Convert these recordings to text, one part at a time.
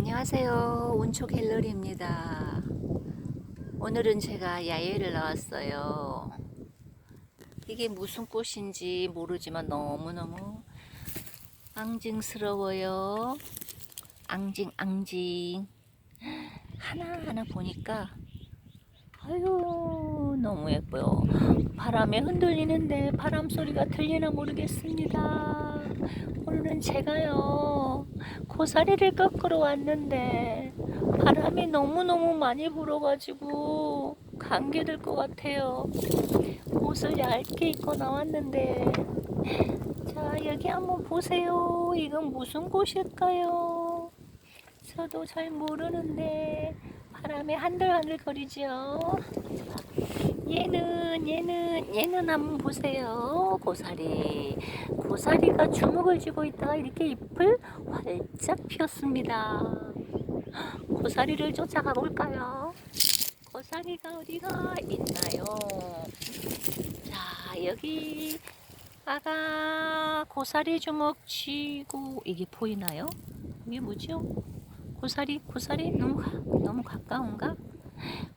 안녕하세요. 온초 갤러리입니다. 오늘은 제가 야외를 나왔어요. 이게 무슨 꽃인지 모르지만 너무너무 앙증스러워요. 앙징, 앙징. 하나하나 보니까 아유, 너무 예뻐요. 바람에 흔들리는데 바람 소리가 들리나 모르겠습니다. 오늘은 제가요, 고사리를 꺾으러 왔는데 바람이 너무너무 많이 불어가지고 감기 들 것 같아요. 옷을 얇게 입고 나왔는데 자, 여기 한번 보세요. 이건 무슨 꽃일까요? 저도 잘 모르는데 바람에 한들한들 거리죠. 얘는 얘는 얘는 한번 보세요. 고사리 고사리가 주먹을 쥐고 있다가 이렇게 잎을 활짝 피웠습니다. 고사리를 쫓아가 볼까요? 고사리가 어디가 있나요? 자 여기 아가 고사리 주먹 쥐고 이게 보이나요? 이게 뭐죠? 고사리 고사리 너무 가, 너무 가까운가?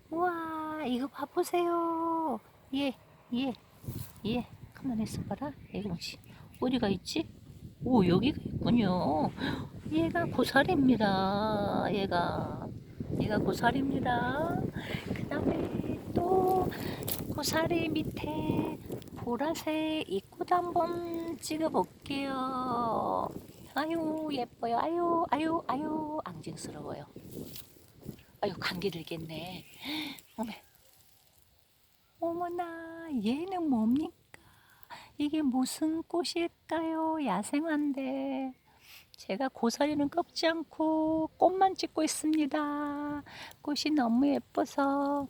우와 이거 봐보세요. 얘얘얘 가만히 있어봐라. 얘 뭐지 어디가 있지? 오 여기가 있군요. 얘가 고사리입니다. 얘가. 얘가 고사리입니다. 그 다음에 또 고사리 밑에 보라색 입구도 한번 찍어 볼게요. 아유 예뻐요. 아유 아유 아유. 앙증스러워요. 아유 감기 들겠네. 어메 어머나 얘는 뭡니까? 이게 무슨 꽃일까요? 야생화인데. 제가 고사리는 꺾지 않고 꽃만 찍고 있습니다. 꽃이 너무 예뻐서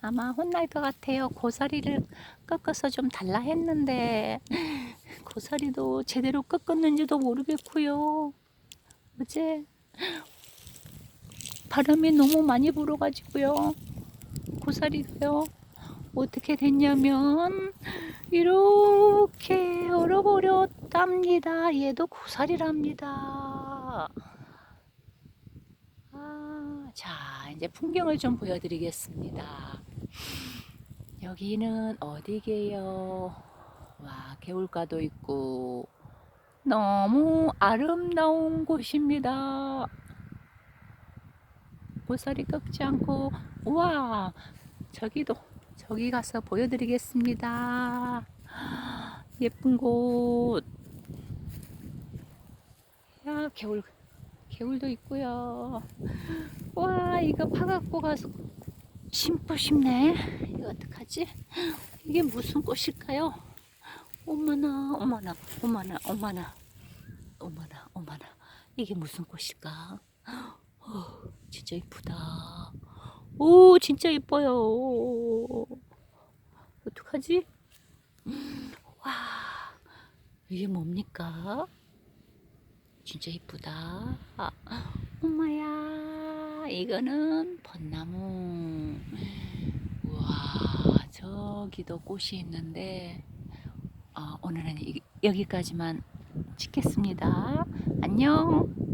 아마 혼날 것 같아요. 고사리를 꺾어서 좀 달라 했는데 고사리도 제대로 꺾었는지도 모르겠고요. 어제 바람이 너무 많이 불어가지고요. 고사리가요. 어떻게 됐냐면 이렇게 얼어버렸답니다. 얘도 고사리랍니다. 아, 자, 이제 풍경을 좀 보여드리겠습니다. 여기는 어디게요? 와, 개울가도 있고 너무 아름다운 곳입니다. 고사리 꺾지 않고 우와 저기도 저기 가서 보여드리겠습니다. 예쁜 곳. 야, 개울 개울도 있고요. 와 이거 파갖고 가서 심고 싶네. 이거 어떡하지? 이게 무슨 꽃일까요? 어머나 어머나 어머나 어머나. 어머나 어머나. 이게 무슨 꽃일까? 어, 진짜 이쁘다. 오, 진짜 이뻐요. 어떡하지? 와, 이게 뭡니까? 진짜 이쁘다. 아, 엄마야, 이거는 벚나무. 우와, 저기도 꽃이 있는데, 어, 오늘은 이- 여기까지만 찍겠습니다. 안녕.